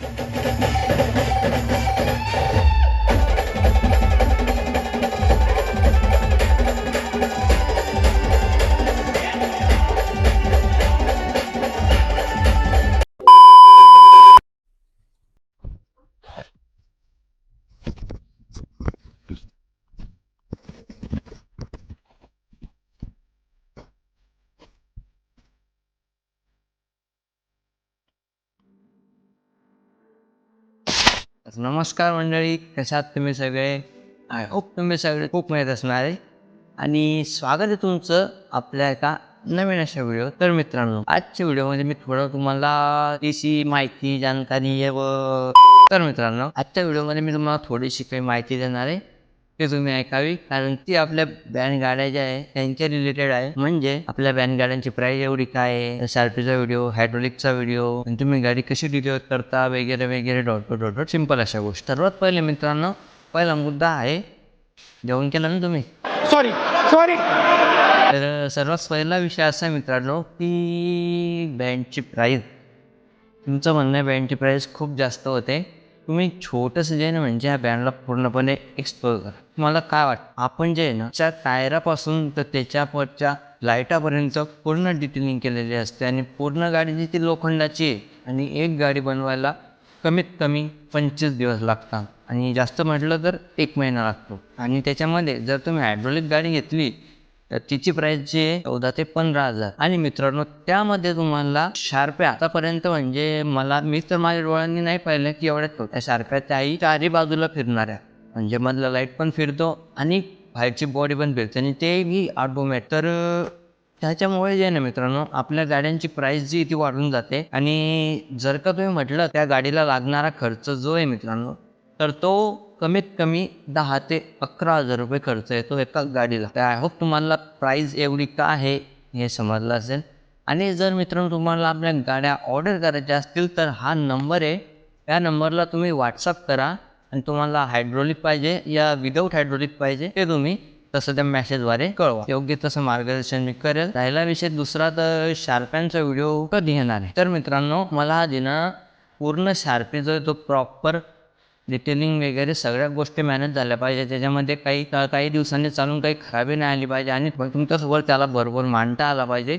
Música नमस्कार मंडळी कशात तुम्ही सगळे? आय होप तुम्ही सगळे खूप माहीत असणार आहे. आणि स्वागत आहे तुमचं आपल्या एका नवीन अशा व्हिडिओ तर मित्रांनो आजच्या व्हिडिओमध्ये मी थोडं तुम्हाला तिची माहिती जानकारी व तर मित्रांनो आजच्या व्हिडिओमध्ये मी तुम्हाला थोडीशी काही माहिती देणार आहे. ते तुम्ही ऐकावी? कारण ती आपल्या बॅन गाड्या ज्या आहे त्यांच्या रिलेटेड आहे. म्हणजे आपल्या बॅन गाड्यांची प्राईस एवढी काय आहे? सारपीचा व्हिडिओ हायड्रोलिकचा व्हिडिओ तुम्ही गाडी कशी डिलिव्हर करता वगैरे वगैरे डॉट डॉट डॉट सिंपल अशा गोष्टी. सर्वात पहिले मित्रांनो पहिला मुद्दा आहे जेवण केलं ना तुम्ही? सॉरी सॉरी तर सर्वात पहिला विषय असा आहे मित्रांनो की बँडची प्राईस तुमचं म्हणणं आहे बँडची प्राईस खूप जास्त होते. तुम्ही छोटंसं जे ना म्हणजे ह्या बँडला पूर्णपणे एक्सप्लोर करा. मला काय वाटतं आपण जे आहे ना त्या टायरापासून तर त्याच्यावरच्या लाईटापर्यंत पूर्ण डिटेलिंग केलेली असते आणि पूर्ण गाडी जी ती लोखंडाची आहे आणि एक गाडी बनवायला कमीत कमी पंचवीस दिवस लागतात. आणि जास्त म्हटलं तर एक महिना लागतो. आणि त्याच्यामध्ये जर तुम्ही हायड्रोलिक गाडी घेतली तर तिची प्राईस जी आहे चौदा ते पंधरा हजार. आणि मित्रांनो त्यामध्ये तुम्हाला शार्प्या आतापर्यंत म्हणजे मला मी तर माझ्या डोळ्यांनी नाही पाहिलं की एवढ्या छोट्या शार्प्या त्याही चारी बाजूला फिरणाऱ्या. म्हणजे मधला लाइट पण फिरतो आणि बाहेरची बॉडी पण फिरते. आणि तेही ऑटोमॅट तर त्याच्यामुळे जे आहे ना मित्रांनो आपल्या गाड्यांची प्राईस जी ती वाढून जाते. आणि जर का तुम्ही म्हटलं त्या गाडीला लागणारा खर्च जो आहे मित्रांनो तर तो कमीत कमी दहा ते अकरा हजार रुपये खर्च येतो एका गाडीला. तर आय होप तुम्हाला प्राईज एवढी का आहे हे समजलं असेल. आणि जर मित्रांनो तुम्हाला आपल्या गाड्या ऑर्डर करायच्या असतील तर हा नंबर आहे. त्या नंबरला तुम्ही व्हॉट्सअप करा. आणि तुम्हाला हायड्रोलिक पाहिजे या विदाऊट हायड्रोलिक पाहिजे ते तुम्ही तसं त्या मॅसेजद्वारे कळवा. योग्य तसं मार्गदर्शन मी करेल. राहिला विषय दुसरा तर शार्प्यांचा व्हिडिओ कधी येणार आहे? तर मित्रांनो मला हा दिना पूर्ण शार्पी जो आहे तो प्रॉपर डिटेलिंग वगैरे सगळ्या गोष्टी मॅनेज झाल्या पाहिजे. त्याच्यामध्ये काही का- काही दिवसांनी चालून काही खराबी नाही आली पाहिजे आणि तुमच्यासोबत त्याला बरोबर मांडता आला पाहिजे.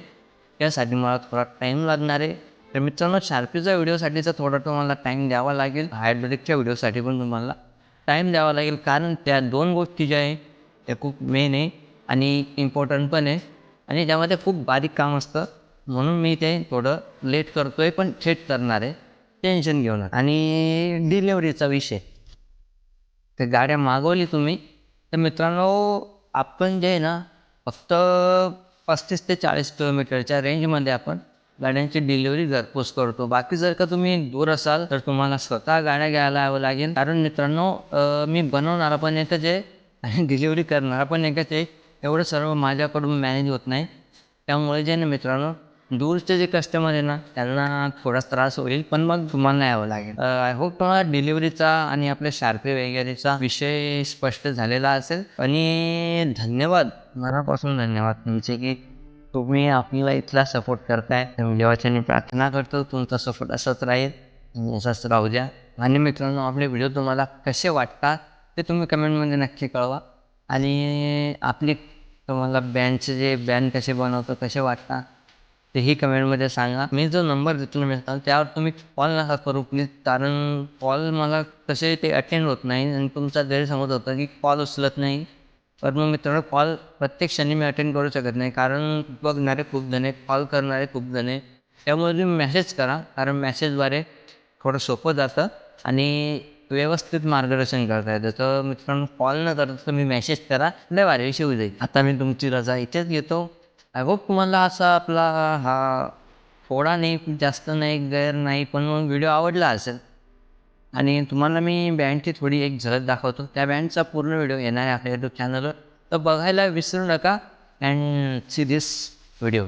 यासाठी मला थोडा टाईम लागणार आहे. तर मित्रांनो शार्पीच्या व्हिडिओसाठीचा थोडा तुम्हाला टाईम द्यावा लागेल. हायड्रोलिकच्या व्हिडिओसाठी पण तुम्हाला टाईम द्यावा लागेल. कारण त्या दोन गोष्टी ज्या आहे त्या खूप मेन आहे आणि इम्पॉर्टंट पण आहे. आणि त्यामध्ये खूप बारीक काम असतं. म्हणून मी ते थोडं लेट करतो आहे पण थेट करणार आहे. टेन्शन घेऊन आणि डिलेवरीचा विषय. ते गाड्या मागवली तुम्ही. तर मित्रांनो आपण जे आहे ना फक्त पस्तीस ते चाळीस किलोमीटरच्या रेंजमध्ये आपण गाड्यांची डिलिव्हरी घरपोच करतो बाकी जर का तुम्ही दूर असाल तर तुम्हाला स्वतः गाड्या घ्यायला यावं लागेल. कारण मित्रांनो मी बनवणारा पण एकच आहे आणि डिलिव्हरी करणारा पण एकच आहे एवढं सर्व माझ्याकडून मॅनेज होत नाही. त्यामुळे जे ना मित्रांनो दूरचे जे कस्टमर आहे ना त्यांना थोडा त्रास होईल पण मग तुम्हाला यावं लागेल. आय होप तुम्हाला डिलिव्हरीचा आणि आपल्या शार्पे वगैरेचा विषय स्पष्ट झालेला असेल. आणि धन्यवाद. मनापासून धन्यवाद तुमचे की तुम्ही आपल्याला इथला सपोर्ट करताय. तर मी देवाच्या मी प्रार्थना करतो. तुमचा सपोर्ट असंच राहील. असंच राहू द्या. आणि मित्रांनो आपले व्हिडिओ तुम्हाला कसे वाटतात ते तुम्ही कमेंटमध्ये नक्की कळवा. आणि आपली तुम्हाला बँडचे जे बँड कसे बनवतो कसे वाटतात तेही कमेंटमध्ये सांगा. मी जो नंबर देतो मिळतो मित्रांनो त्यावर तुम्ही कॉल नका करू प्लीज कारण कॉल मला तसे ते अटेंड होत नाही. आणि तुमचा गैरसमज होता की कॉल उचलत नाही. तर मग मित्रांनो कॉल प्रत्येक क्षणी मी अटेंड करू शकत नाही. कारण बघणारे खूप जण आहेत कॉल करणारे खूप जण आहेत. त्यामुळे तुम्ही मॅसेज करा. कारण मेसेजद्वारे थोडं सोपं जातं आणि व्यवस्थित मार्गदर्शन करता येतं. तर मित्रांनो कॉल न करता तुम्ही मेसेज करा. लय वाऱ्याविषयी होऊ जाईल. आता मी तुमची रजा इथेच घेतो. आय होप तुम्हाला असा आपला हा थोडा नाही जास्त नाही गैर नाही पण मग व्हिडिओ आवडला असेल आणि तुम्हाला मी बँडची थोडी एक झलक दाखवतो. त्या बँडचा पूर्ण व्हिडिओ येणार आहे आपल्या यूट्यूब चॅनलवर तर बघायला विसरू नका. And see this video